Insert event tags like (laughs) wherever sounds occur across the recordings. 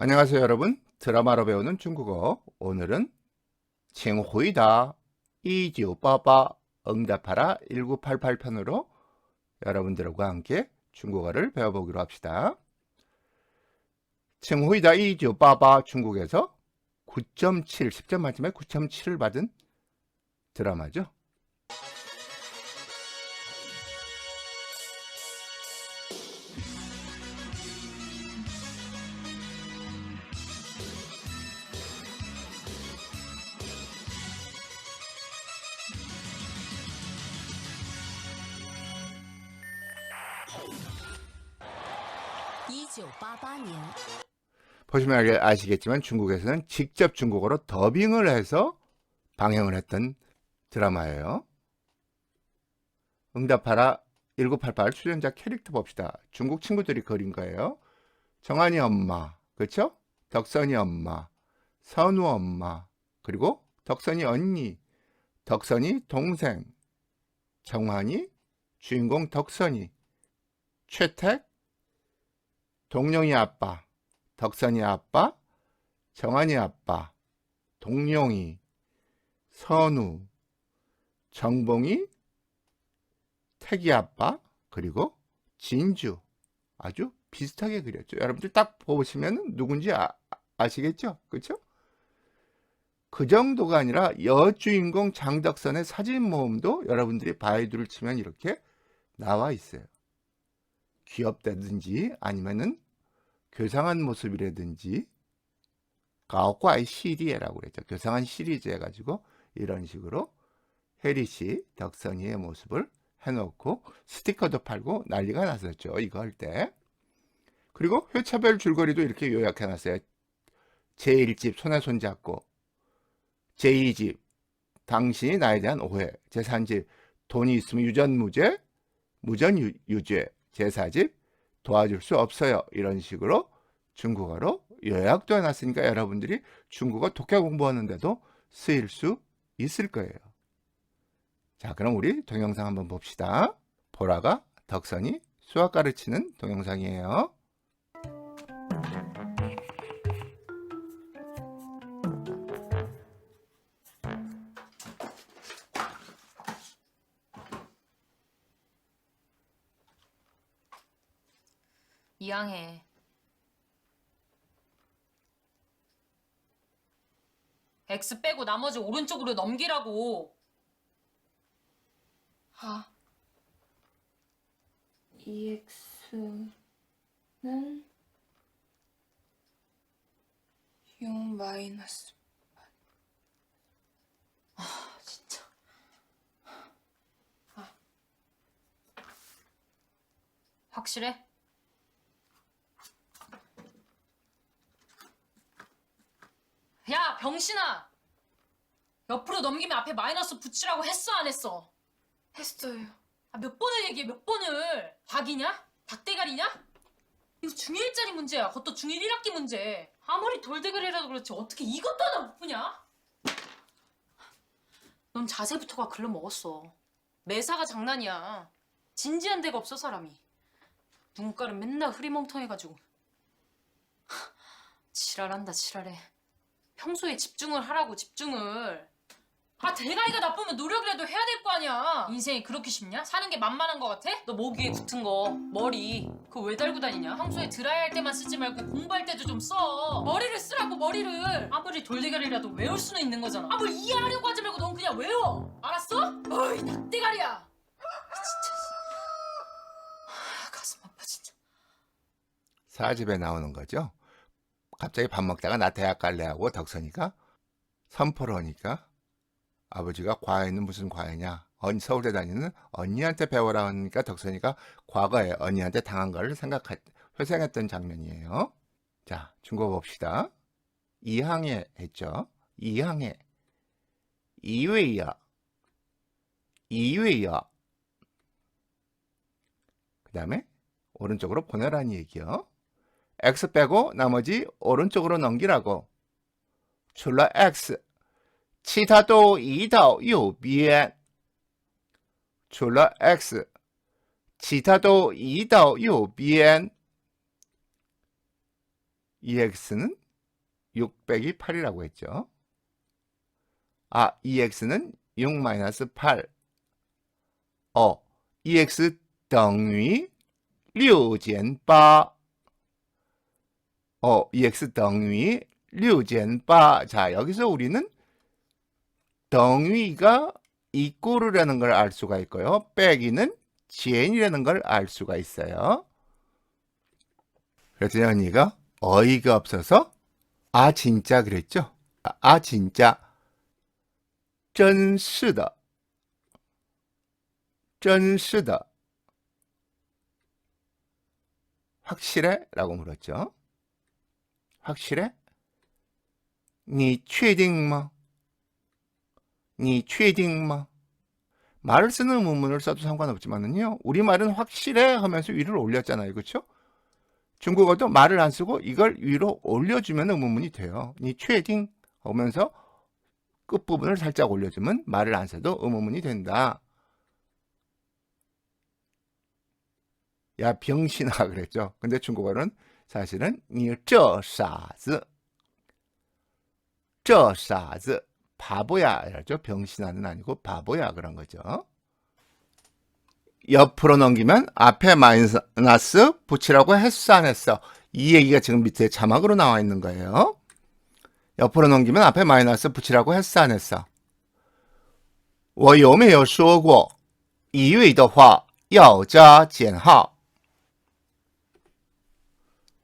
안녕하세요, 여러분. 드라마로 배우는 중국어. 오늘은 칭호이다 2988 응답하라 1988편으로 여러분들과 함께 중국어를 배워보기로 합시다. 칭호이다 2988 중국에서 9.7, 10점 만점에 9.7을 받은 드라마죠. 보시면 알- 아시겠지만 중국에서는 직접 중국어로 더빙을 해서 방영을 했던 드라마예요. 응답하라 1988 출연자 캐릭터 봅시다. 중국 친구들이 그린 거예요. 정한이 엄마, 그렇죠? 덕선이 엄마, 선우 엄마, 그리고 덕선이 언니, 덕선이 동생, 정환이 주인공 덕선이, 최택 동룡이 아빠, 덕선이 아빠, 정한이 아빠, 동룡이, 선우, 정봉이, 태기 아빠, 그리고 진주. 아주 비슷하게 그렸죠. 여러분들 딱 보시면 누군지 아, 아시겠죠? 그렇죠? 그 정도가 아니라 여주인공 장덕선의 사진 모음도 여러분들이 바이두를 치면 이렇게 나와 있어요. 귀엽다든지 아니면은 교상한 모습이라든지 가오과의 시리에라고 그랬죠. 교상한 시리즈 해가지고 이런 식으로 씨, 덕선이의 모습을 해놓고 스티커도 팔고 난리가 났었죠. 이거 할 때. 그리고 회차별 줄거리도 이렇게 요약해놨어요. 제1집 손에 손잡고 제2집 당신이 나에 대한 오해 제3집 돈이 있으면 유전무죄 무전유죄 제4집 도와줄 수 없어요. 이런 식으로 중국어로 요약도 해놨으니까 여러분들이 중국어 독해 공부하는데도 쓰일 수 있을 거예요. 자, 그럼 우리 동영상 한번 봅시다. 보라가 덕선이 수학 가르치는 동영상이에요. 이양해. X 빼고 나머지 오른쪽으로 넘기라고. 아, EX는 6 마이너스 아, 진짜. 확실해? 야, 병신아! 옆으로 넘기면 앞에 마이너스 붙이라고 했어, 안 했어? 했어요. 아, 몇 번을 얘기해, 몇 번을. 닭이냐? 닭대가리냐? 이거 중1짜리 문제야. 그것도 중1 1학기 문제. 아무리 돌대가리라도 그렇지 어떻게 이것도 하나 못 푸냐? 넌 자세부터가 글러 먹었어. 매사가 장난이야. 진지한 데가 없어 사람이. 눈깔은 맨날 흐리멍텅해가지고. 하, 지랄한다 지랄해. 평소에 집중을 하라고 집중을. 아 대가리가 나쁘면 노력이라도 해야 될 거 아니야. 인생이 그렇게 쉽냐? 사는 게 만만한 거 같아? 너목 위에 붙은 거 머리 그거 왜 달고 다니냐? 평소에 드라이 할 때만 쓰지 말고 공부할 때도 좀 써. 머리를 쓰라고 머리를. 아무리 돌대가리라도 외울 수는 있는 거잖아. 아뭘 이해하려고 하지 말고 넌 그냥 외워. 알았어? 어이 닭대가리야. 진짜. 하, 가슴 아파 진짜. 사집에 나오는 거죠. 갑자기 밥 먹다가 나 대학 갈래 하고 덕선이가 선포를 하니까 아버지가 과외는 무슨 과외냐? 언 서울대 다니는 언니한테 배워라 하니까 덕선이가 과거에 언니한테 당한 걸 생각했 회상했던 장면이에요. 자, 중국어 봅시다. 이항에 했죠. 이항에 이웨이야 이웨이야 그 다음에 오른쪽으로 보내라는 얘기요. X 빼고 나머지 오른쪽으로 넘기라고. 除了 X, 其他都移到右边.除了 X, 其他都移到右边. EX는 6 빼기 8이라고 했죠. 아, EX는 6 마이너스 8. 어, EX 等于6减8. 어, EX 덩위 류젠바 자, 여기서 우리는 덩위가 이꼬르라는 걸 알 수가 있고요. 빼기는 지엔이라는 걸 알 수가 있어요. 그랬더니 언니가 어이가 없어서 아 진짜 그랬죠? 아, 아 진짜 쩐쓰다 쩐쓰다 확실해? 라고 물었죠. 확실해? 你确定吗?你确定吗? 말을 쓰는 문문을 써도 상관없지만은요. 우리말은 확실해 하면서 위를 올렸잖아요. 그렇죠? 중국어도 말을 안 쓰고 이걸 위로 올려주면 의문문이 돼요. 니 최딩 하면서 끝부분을 살짝 올려주면 말을 안 써도 의문문이 된다. 야 병신아 (laughs) 그랬죠. 근데 중국어는 사실은 니这傻子这傻子 바보야 이러죠. 병신아는 아니고 바보야 그런 거죠. 옆으로 넘기면 앞에 마이너스 붙이라고 했어 안 했어? 이 얘기가 지금 밑에 자막으로 나와 있는 거예요. 옆으로 넘기면 앞에 마이너스 붙이라고 했어 안 했어? 我有没有说过一味的话要加减号？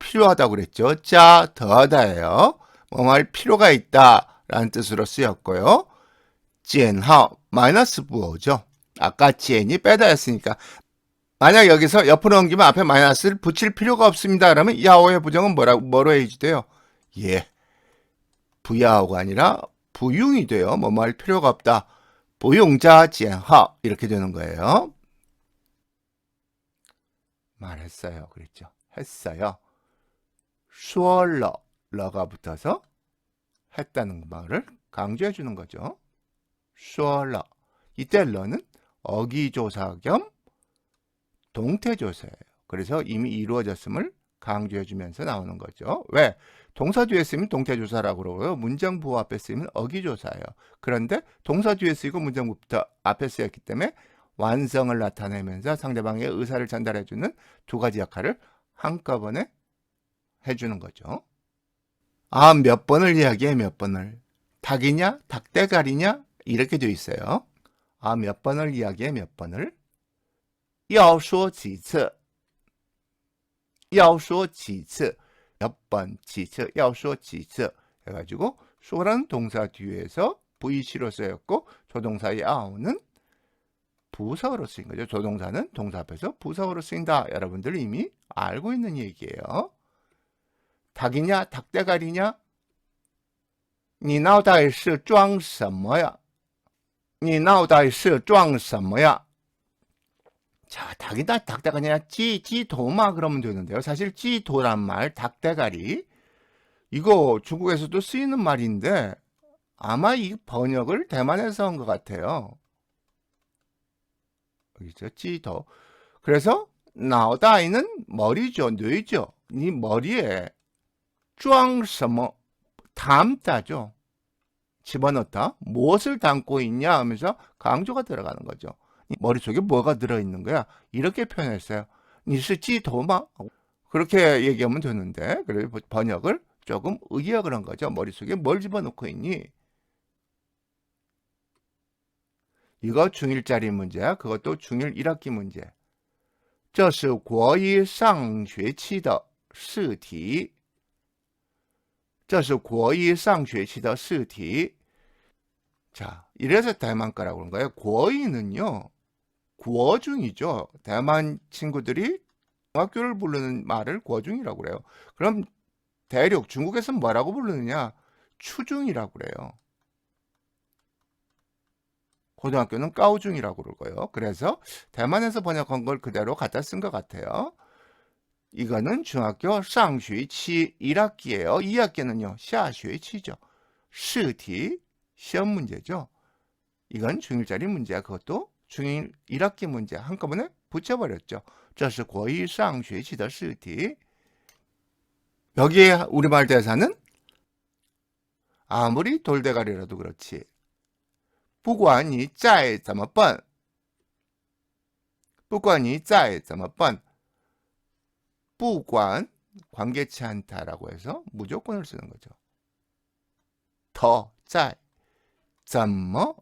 필요하다고 그랬죠. 자 더하다예요. 뭐할 필요가 있다 라는 뜻으로 쓰였고요. 减号 마이너스 부어죠. 아까 지엔이 빼다 했으니까 만약 여기서 옆으로 넘기면 앞에 마이너스를 붙일 필요가 없습니다. 그러면 야오의 부정은 뭐라고 뭐로 해주돼요? 예, 부야오가 아니라 부용이 돼요. 뭐할 필요가 없다. 부용자 지엔하 이렇게 되는 거예요. 말했어요. 그랬죠. 했어요. 수얼러 러가 붙어서 했다는 말을 강조해 주는 거죠. 수얼러 이때 러는 어기조사 겸 동태조사예요. 그래서 이미 이루어졌음을 강조해 주면서 나오는 거죠. 왜? 동사 뒤에 쓰면 동태조사라고 그러고요. 문장부 앞에 쓰면 어기조사예요. 그런데 동사 뒤에 쓰이고 문장부부터 앞에 쓰였기 때문에 완성을 나타내면서 상대방의 의사를 전달해 주는 두 가지 역할을 한꺼번에 해주는 거죠. 아, 몇 번을 이야기해, 몇 번을. 닭이냐? 닭대가리냐? 이렇게 되어 있어요. 아, 몇 번을 이야기해, 몇 번을? 要说几次?要说几次? 몇 번, 几次?要说几次? 해가지고, 쇼라는 동사 뒤에서 VC로 쓰였고, 조동사의 아우는 부사어로 쓰인 거죠. 조동사는 동사 앞에서 부사어로 쓰인다. 여러분들 이미 알고 있는 얘기예요. 닭이냐, 닭대가리냐? 你脑袋是装什么呀?你脑袋是装什么呀? 자, 닭이다 닭대가리냐 찌, 찌도마 그러면 되는데요. 사실 찌도란 말, 닭대가리 이거 중국에서도 쓰이는 말인데 아마 이 번역을 대만에서 한 것 같아요. 여기죠, 찌도. 그래서 나오다이는 머리죠, 뇌죠. 이 머리에 装什么 담다죠. 집어넣다. 무엇을 담고 있냐 하면서 강조가 들어가는 거죠. 머릿속에 뭐가 들어있는 거야? 이렇게 표현했어요. 니스지 도마? 그렇게 얘기하면 되는데, 그래 번역을 조금 의역을 한 거죠. 머릿속에 뭘 집어넣고 있니? 이거 중1짜리 문제야. 그것도 중1 1학기 문제. 这是国一上学期的试题。 这是国一上学期的试题. 자, 이래서 대만과라고 그런 거예요. 고이는요, 구어중이죠. 대만 친구들이 중학교를 부르는 말을 구어중이라고 그래요. 그럼 대륙 중국에서는 뭐라고 부르느냐? 추중이라고 그래요. 고등학교는 까오중이라고 그러고요. 그래서 대만에서 번역한 걸 그대로 갖다 쓴 것 같아요. 이거는 중학교 쌍学期 1학기예요. 2학기는요. 下学期죠. 시티 시험 문제죠. 이건 중1짜리 문제야. 그것도 중1 1학기 문제 한꺼번에 붙여버렸죠. 这是国一上学期的试题. 여기에 우리말 대사는 아무리 돌대가리라도 그렇지. 不管你再怎么笨,不管你再怎么笨, 不管 관계치 않다라고 해서 무조건을 쓰는 거죠. 더, 在, 怎么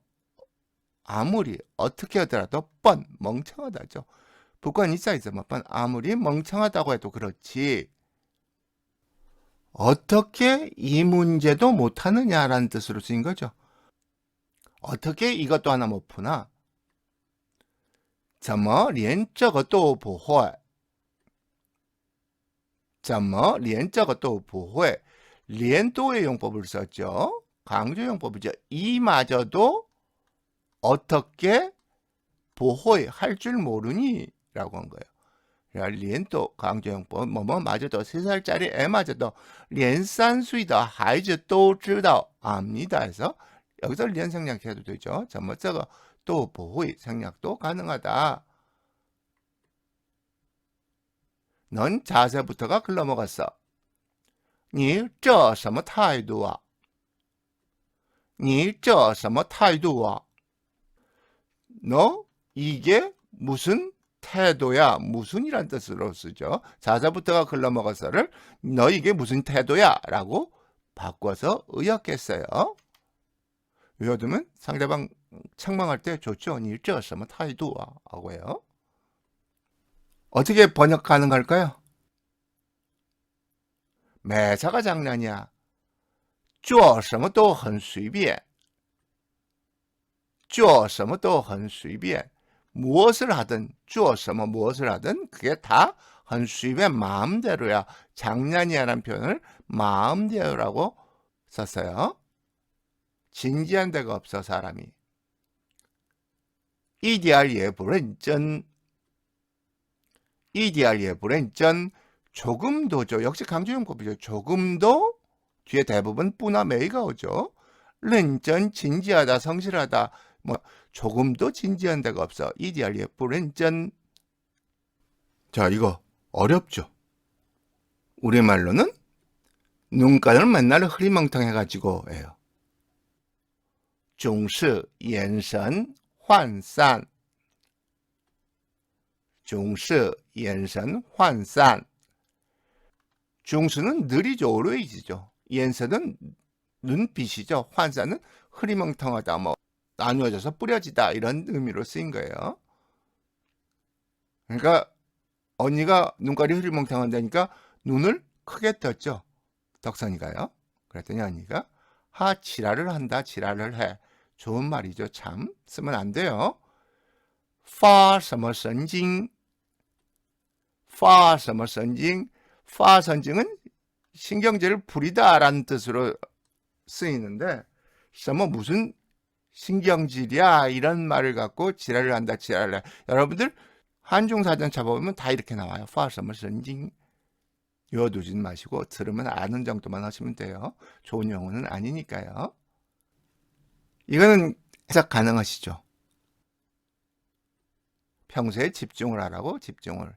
아무리 어떻게 하더라도 뻔 멍청하다죠. 不管你再怎么笨 아무리 멍청하다고 해도 그렇지. 어떻게 이 문제도 못하느냐라는 뜻으로 쓰인 거죠. 어떻게 이것도 하나 못 푸나? 怎么连这个都不会? 자, 뭐 리엔자가 또 보호해 리엔도의 용법을 썼죠. 강조 용법이죠. 이마저도 어떻게 보호에 할 줄 모르니 라고 한 거예요. 리엔도 강조용법 뭐뭐 마저도 세 살짜리 애 마저도 리엔산수이다 하이즈도 知道 압니다 해서 여기서 리엔 생략해도 되죠. 전모자가 뭐 또 보호의 생략도 가능하다. 넌 자세부터가 글러먹었어. 你这什么态度啊?你这什么态度啊? 너 이게 무슨 태도야? 무슨이란 뜻으로 쓰죠. 자자부터가 글러먹어서를 너 이게 무슨 태도야? 라고 바꿔서 의역했어요. 외워두면 상대방 책망할 때 좋죠. 你这什么态度啊? 하고 해요. 어떻게 번역 가능할까요? 매사가 장난이야. 做什么都很随便.做什么都很随便. 무엇을 하든 做什么 무엇을 하든 그게 다很随便 마음대로야. 장난이야라는 표현을 마음대로라고 썼어요. 진지한 데가 없어 사람이. 一点也不认真.一 이디알리의 브랜전 조금 더죠. 역시 강조용법이죠. 조금 더 뒤에 대부분 뿌나 메이가 오죠. 렌전 진지하다 성실하다 뭐 조금 더 진지한 데가 없어. 이디알리의 브랜전 자 이거 어렵죠. 우리말로는 눈깔을 맨날 흐리멍텅해가지고 해요. 종시 연선 환산 종시 眼神涣散. 중수는 느리죠. 오로이지죠. 연세는 눈빛이죠. 환사는 흐리멍텅하다, 뭐 나누어져서 뿌려지다 이런 의미로 쓰인 거예요. 그러니까 언니가 눈깔이 흐리멍텅한다니까 눈을 크게 떴죠. 덕선이가요. 그랬더니 언니가 하 지랄을 한다, 지랄을 해. 좋은 말이죠. 참 쓰면 안 돼요. 发什么神经? 파什 선징, 파 선징은 신경질을 부리다라는 뜻으로 쓰이는데, 什 무슨 신경질이야 이런 말을 갖고 지랄을 한다 지랄을 한다. 여러분들 한중 사전 잡아보면 다 이렇게 나와요. 파서머 선징 여두진 마시고 들으면 아는 정도만 하시면 돼요. 좋은 영어는 아니니까요. 이거는 해석 가능하시죠? 평소에 집중을 하라고 집중을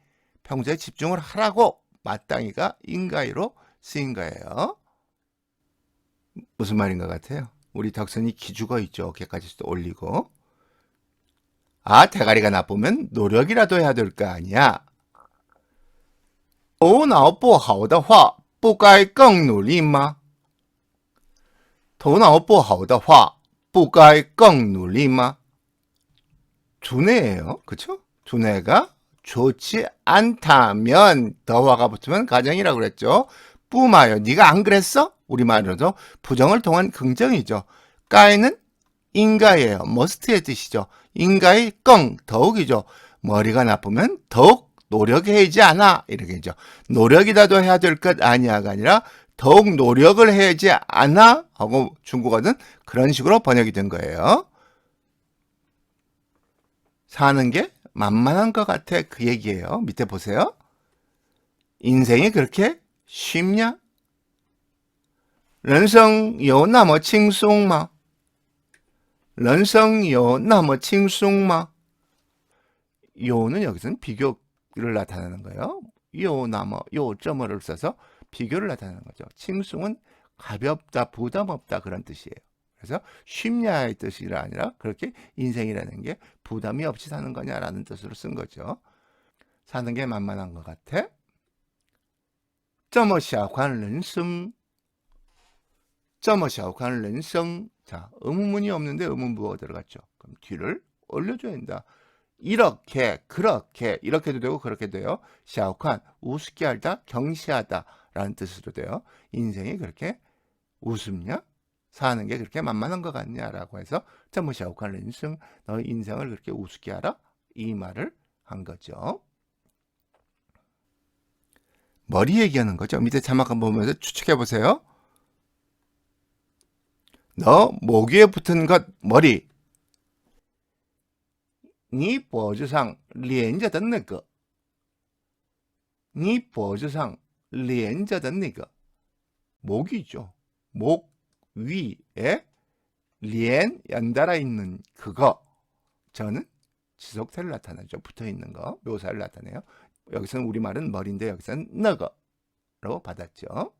평소에 집중을 하라고 마땅히가 인가이로 쓰인 거예요. 무슨 말인 것 같아요? 우리 덕선이 기죽어 있죠. 어깨까지도 올리고. 아, 대가리가 나쁘면 노력이라도 해야 될 거 아니야. 头脑不好的话不该更努力吗 头脑不好的话不该更努力吗? 두뇌예요. 그쵸? 두뇌가 좋지 않다면 더화가 붙으면 가정이라고 그랬죠. 뿌마요. 네가 안 그랬어? 우리말로도 부정을 통한 긍정이죠. 까이는 인가예요. 머스트의 뜻이죠. 인가의 껑 더욱이죠. 머리가 나쁘면 더욱 노력해야지 않아 이렇게죠. 노력이라도 해야 될 것 아니야가 아니라 더욱 노력을 해야지 않아 하고 중국어는 그런 식으로 번역이 된 거예요. 사는 게 만만한 것 같아 그 얘기예요. 밑에 보세요. 인생이 그렇게 쉽냐? 人生有那么轻松吗?人生有那么轻松吗? 요는 여기서는 비교를 나타내는 거예요. 요, 나머, 요, 점어를 써서 비교를 나타내는 거죠. 칭송은 가볍다, 부담 없다 그런 뜻이에요. 그래서 쉽냐의 뜻이 아니라 그렇게 인생이라는 게 부담이 없이 사는 거냐라는 뜻으로 쓴 거죠. 사는 게 만만한 것 같아. 这么小看人生这么小看人生 자, 의문문이 없는데 의문부가 들어갔죠. 그럼 뒤를 올려줘야 된다. 이렇게, 그렇게, 이렇게도 되고 그렇게 돼요. 샤오칸, 우습게 할다, 경시하다 라는 뜻으로 돼요. 인생이 그렇게 우습냐? 사는 게 그렇게 만만한 것 같냐라고 해서 전무샤오칸을 인생 너의 인생을 그렇게 우습게 하라 이 말을 한 거죠. 머리 얘기하는 거죠. 밑에 자막 한번 보면서 추측해 보세요. 너 모기에 붙은 것 머리. 니 보즈상 렌자던 내거. 니 보즈상 렌자던 내거. 목이죠. 목 위에 连 연달아 있는 그거 저는 지속태를 나타내죠. 붙어 있는 거 묘사를 나타내요. 여기서는 우리말은 머리인데 여기서는 너거로 받았죠.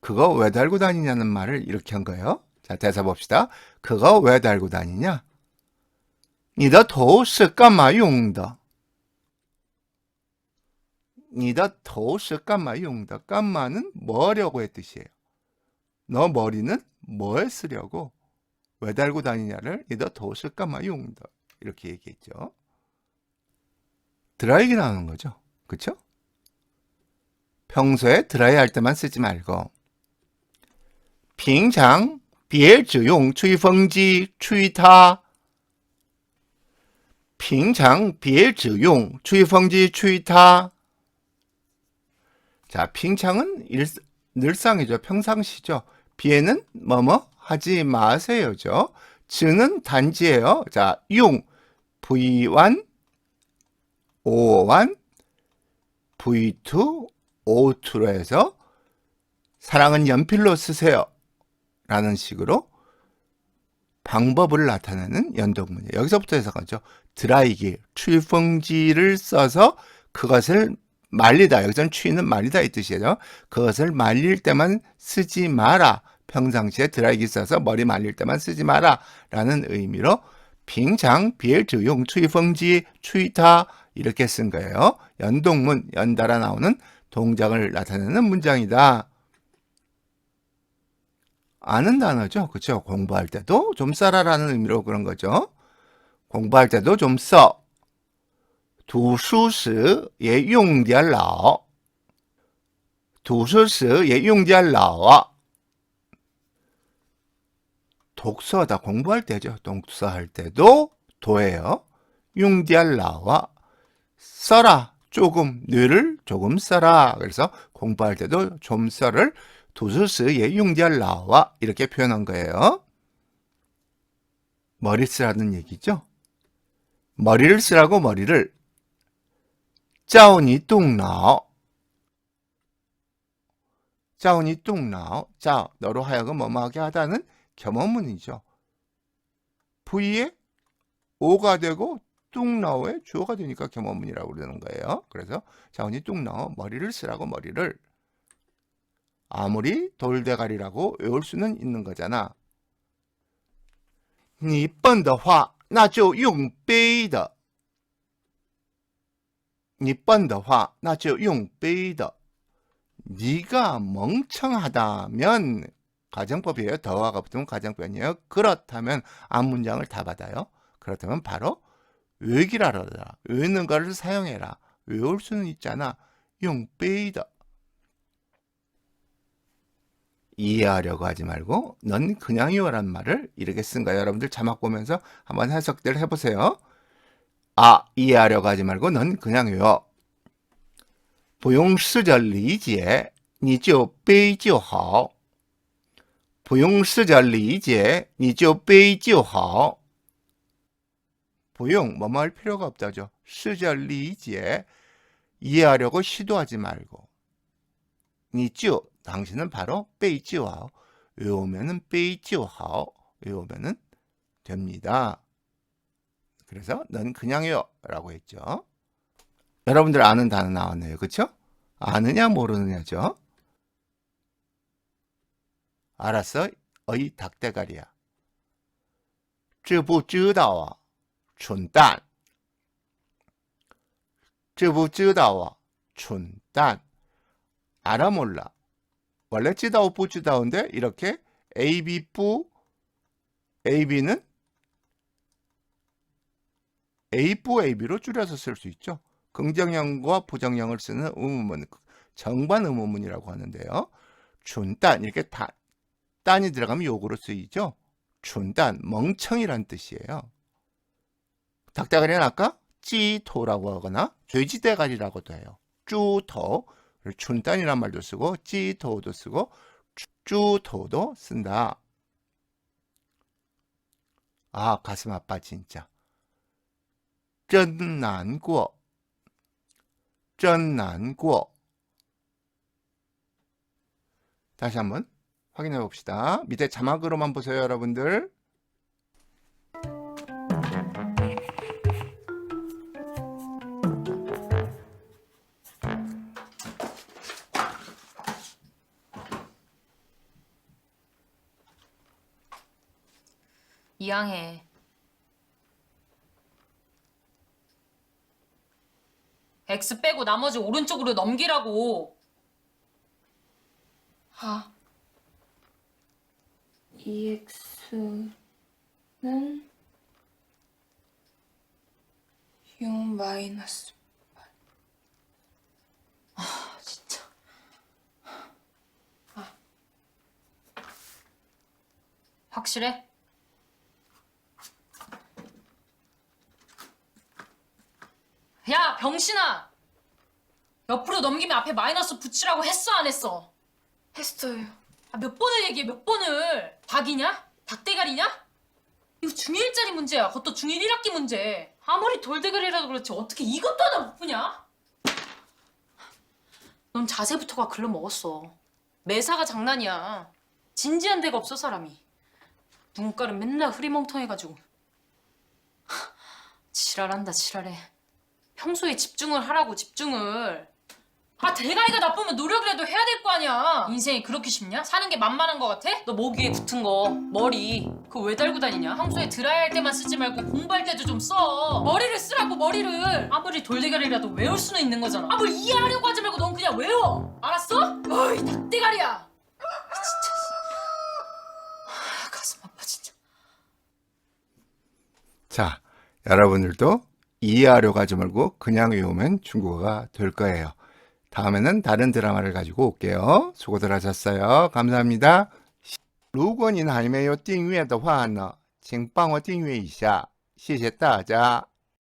그거 왜 달고 다니냐는 말을 이렇게 한 거예요. 자, 대사 봅시다. 그거 왜 달고 다니냐? 你的头是干嘛用的? 你的头是干嘛用的? 깐마는 뭐려고의 뜻이에요. 너 머리는 뭐에 쓰려고? 왜 달고 다니냐를 你的头是干嘛用的? 이렇게 얘기했죠. 드라이기 나오는 거죠. 그쵸? 평소에 드라이 할 때만 쓰지 말고 平常别只用吹风机吹它。平常别只用吹风机吹它。 자, 핑창은 일, 늘상이죠. 평상시죠. 비에는 뭐뭐 하지 마세요죠. 즈는 단지예요. 자, 용 V1 O1 V2 O2로 해서 사랑은 연필로 쓰세요. 라는 식으로 방법을 나타내는 연동문이에요. 여기서부터 해석하죠. 드라이기, 추풍지를 써서 그것을 말리다. 여기서는 추위는 말리다 이 뜻이에요. 그것을 말릴 때만 쓰지 마라. 평상시에 드라이기 써서 머리 말릴 때만 쓰지 마라. 라는 의미로 빙장, 비엘즈용, 추이펑지, 추이타 이렇게 쓴 거예요. 연동문, 연달아 나오는 동작을 나타내는 문장이다. 아는 단어죠. 그렇죠? 공부할 때도 좀 써라라는 의미로 그런 거죠. 공부할 때도 좀 써. 读书时也用点脑.读书时也用点脑啊. 독서다 공부할 때죠. 독서할 때도 도예요. 用点脑啊. 써라. 조금 뇌를 조금 써라. 그래서 공부할 때도 좀 써를 读书时也用点脑啊 이렇게 표현한 거예요. 머리 쓰라는 얘기죠. 머리를 쓰라고 머리를 叫你动脑 叫你动脑 자, 너로 하여금 뭐뭐하게 하다는 겸언문이죠. V에 오가 되고 뚱나오에 주어가 되니까 겸언문이라고 그러는 거예요. 그래서 자오니 뚱나오 머리를 쓰라고 머리를 아무리 돌대가리라고 외울 수는 있는 거잖아. 你笨的话那就用背的 你笨的话那就用背的 네가 멍청하다면 가정법이에요. 더화가 붙으면 가정법이에요. 그렇다면 앞 문장을 다 받아요. 그렇다면 바로 외기라라. 외는 거를 사용해라. 외울 수는 있잖아. 용 빼이다. 이해하려고 하지 말고 넌 그냥이요란 말을 이렇게 쓴 거예요. 여러분들 자막 보면서 한번 해석들 해보세요. 아 이해하려고 하지 말고 넌 그냥요. 不用试着理解，你就背就好。不用试着理解，你就背就好。不用뭐뭐 할 필요가 없다죠. 试着理解 이해하려고 시도하지 말고. 你就 당신은 바로 背就好. 외우면은 背就好. 외우면은 됩니다. 그래서 넌 그냥요라고 했죠. 여러분들 아는 단어 나왔네요. 그쵸? 아느냐 모르느냐죠. 알았어? 어이 닭대가리야. 知不知道啊蠢蛋知不知道啊蠢蛋 알아 몰라. 원래 찌다오 뿌찌다오인데 이렇게 A, B, 뿌 A, B는 A, 뿌, A, B로 줄여서 쓸 수 있죠. 긍정형과 부정형을 쓰는 의문문, 정반 의문문이라고 하는데요. 춘단 이렇게 다, 딴이 들어가면 욕으로 쓰이죠. 춘단 멍청이란 뜻이에요. 닭대가리는 아까 찌토라고 하거나 돼지대가리라고도 해요. 쭈토, 춘단이란 말도 쓰고 찌토도 쓰고 쭈토도 쓴다. 아 가슴 아파 진짜. 真难过真难过 다시 한번 확인해 봅시다. 밑에 자막으로만 보세요, 여러분들. 이양해. X 빼고 나머지 오른쪽으로 넘기라고. 아. EX는 6 마이너스 아, 진짜. 확실해? 야, 병신아! 옆으로 넘기면 앞에 마이너스 붙이라고 했어, 안 했어? 했어요. 아, 몇 번을 얘기해, 몇 번을. 닭이냐? 닭대가리냐? 이거 중1짜리 문제야. 그것도 중1 1학기 문제. 아무리 돌대가리라도 그렇지 어떻게 이것도 하나 못 푸냐? 넌 자세부터가 글러 먹었어. 매사가 장난이야. 진지한 데가 없어 사람이. 눈깔은 맨날 흐리멍텅해가지고. 하, 지랄한다 지랄해. 평소에 집중을 하라고 집중을. 아 대가리가 나쁘면 노력이라도 해야 될 거 아니야. 인생이 그렇게 쉽냐? 사는 게 만만한 거 같아? 너목 위에 붙은 거 머리 그거 왜 달고 다니냐? 평소에 드라이 할 때만 쓰지 말고 공부할 때도 좀 써. 머리를 쓰라고 머리를. 아무리 돌대가리라도 외울 수는 있는 거잖아. 아뭘 이해하려고 하지 말고 넌 그냥 외워. 알았어? 어이 닭대가리야. 아, 진짜. 아, 가슴 아파 진짜. 자, 여러분들도 이해하려고 하지 말고 그냥 외우면 중국어가 될 거예요. 다음에는 다른 드라마를 가지고 올게요. 수고들 하셨어요. 감사합니다. 如果您还没有订阅的话呢，请帮我订阅一下，谢谢大家。